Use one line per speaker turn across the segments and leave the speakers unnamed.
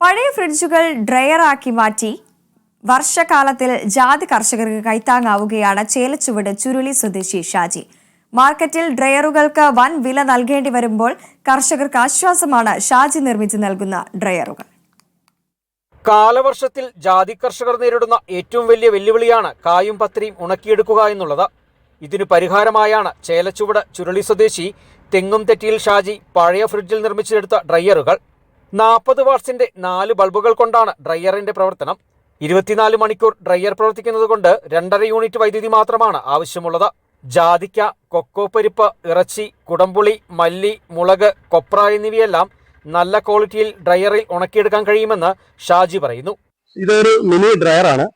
പഴയ ഫ്രിഡ്ജുകൾ ഡ്രയറാക്കി മാറ്റി വർഷകാലത്തിൽ ജാതി കർഷകർക്ക് കൈത്താങ്ങാവുകയാണ് ചേലച്ചുവട് ചുരുളി സ്വദേശി ഷാജി. മാർക്കറ്റിൽ ഡ്രയറുകൾക്ക് വൻ വില നൽകേണ്ടി വരുമ്പോൾ കർഷകർക്ക് ആശ്വാസമാണ് ഷാജി നിർമ്മിച്ച് നൽകുന്ന ഡ്രയറുകൾ.
കാലവർഷത്തിൽ ജാതി കർഷകർ നേരിടുന്ന ഏറ്റവും വലിയ വെല്ലുവിളിയാണ് കായും പത്രിയും ഉണക്കിയെടുക്കുക എന്നുള്ളത്. ഇതിനു പരിഹാരമായാണ് ചേലച്ചുവട് ചുരുളി സ്വദേശി തെങ്ങും തെറ്റിയിൽ ഷാജി പഴയ ഫ്രിഡ്ജിൽ നിർമ്മിച്ചെടുത്ത ഡ്രയറുകൾ. നാൽപ്പത് വാട്സിന്റെ നാല് ബൾബുകൾ കൊണ്ടാണ് ഡ്രയറിന്റെ പ്രവർത്തനം. ഇരുപത്തിനാല് മണിക്കൂർ ഡ്രയർ പ്രവർത്തിക്കുന്നത് കൊണ്ട് രണ്ടര യൂണിറ്റ് വൈദ്യുതി മാത്രമാണ് ആവശ്യമുള്ളത്. ജാതിക്ക കൊക്കോ പരിപ്പ് ഇറച്ചി കുടംപുളി മല്ലി മുളക് കൊപ്ര എന്നിവയെല്ലാം നല്ല ക്വാളിറ്റിയിൽ ഡ്രയറിൽ ഉണക്കിയെടുക്കാൻ കഴിയുമെന്ന് ഷാജി പറയുന്നു.
ഇതൊരു മിനി ഡ്രയറാണ്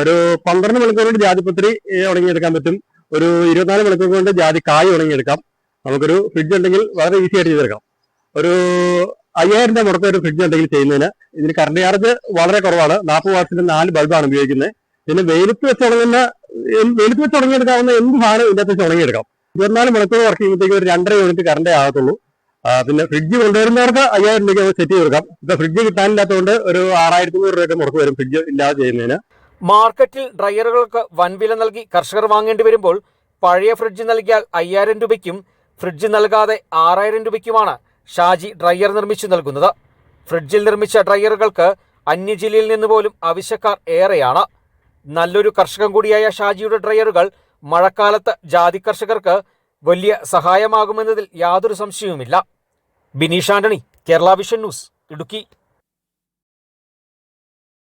ഒരു പന്ത്രണ്ട് മണിക്കൂർ കൊണ്ട് ജാതിപത്രി ഉണങ്ങിയെടുക്കാൻ പറ്റും. ഒരു ഇരുപത്തിനാല് മണിക്കൂർ കൊണ്ട് ജാതി കായ് ഉണങ്ങിയെടുക്കാം. നമുക്കൊരു ഫ്രിഡ്ജ് ഉണ്ടെങ്കിൽ വളരെ ഈസി ആയിട്ട് ചെയ്തെടുക്കാം. ഒരു അയ്യായിരം രൂപ മുടക്കം ഒരു ഫ്രിഡ്ജ് ഉണ്ടെങ്കിൽ ചെയ്യുന്നതിന് ഇതിന് കറണ്ട് ചാർജ് വളരെ കുറവാണ്. നാൽപ്പത് വാട്സിന്റെ നാല് ബൾബാണ് ഉപയോഗിക്കുന്നത്. പിന്നെ വെയിലത്ത് വെച്ച് ഉണങ്ങുന്ന വെയിലത്ത് വെച്ച് ഉണങ്ങിയെടുക്കാവുന്ന എന്ത് സാധനം ഇതിനകത്ത് വെച്ച് ഉണങ്ങിയെടുക്കാം ഇരുപത്തിനാല് മണിക്കൂർ വർക്ക് ചെയ്യുമ്പോഴത്തേക്ക് ഒരു രണ്ടര യൂണിറ്റ് കറണ്ടേ ആകത്തുള്ളൂ. പിന്നെ ഫ്രിഡ്ജ് കൊണ്ടുവരുന്നവർക്ക് അയ്യായിരം രൂപയ്ക്ക് സെറ്റ് ചെയ്ത് കൊടുക്കാം. ഇപ്പൊ ഫ്രിഡ്ജ് കിട്ടാനില്ലാത്തതുകൊണ്ട് ഒരു ആറായിരത്തി നൂറ് രൂപയൊക്കെ മുടക്ക് വരും ഫ്രിഡ്ജ് ഇല്ലാതെ ചെയ്യുന്നതിന്.
മാർക്കറ്റിൽ ഡ്രയറുകൾക്ക് വൻവില നൽകി കർഷകർ വാങ്ങേണ്ടി വരുമ്പോൾ പഴയ ഫ്രിഡ്ജ് നൽകിയാൽ അയ്യായിരം രൂപയ്ക്കും ഫ്രിഡ്ജ് നൽകാതെ ആറായിരം രൂപയ്ക്കുമാണ് ഷാജി ഡ്രയർ നിർമ്മിച്ചു നൽകുന്നത്. ഫ്രിഡ്ജിൽ നിർമ്മിച്ച ഡ്രയറുകൾക്ക് അന്യജില്ലയിൽ നിന്ന് പോലും ആവശ്യക്കാർ ഏറെയാണ്. നല്ലൊരു കർഷകൻ കൂടിയായ ഷാജിയുടെ ഡ്രയറുകൾ മഴക്കാലത്ത് ജാതി കർഷകർക്ക് വലിയ സഹായമാകുമെന്നതിൽ യാതൊരു സംശയവുമില്ല. Bineesh Antony Kerala vision news Idukki.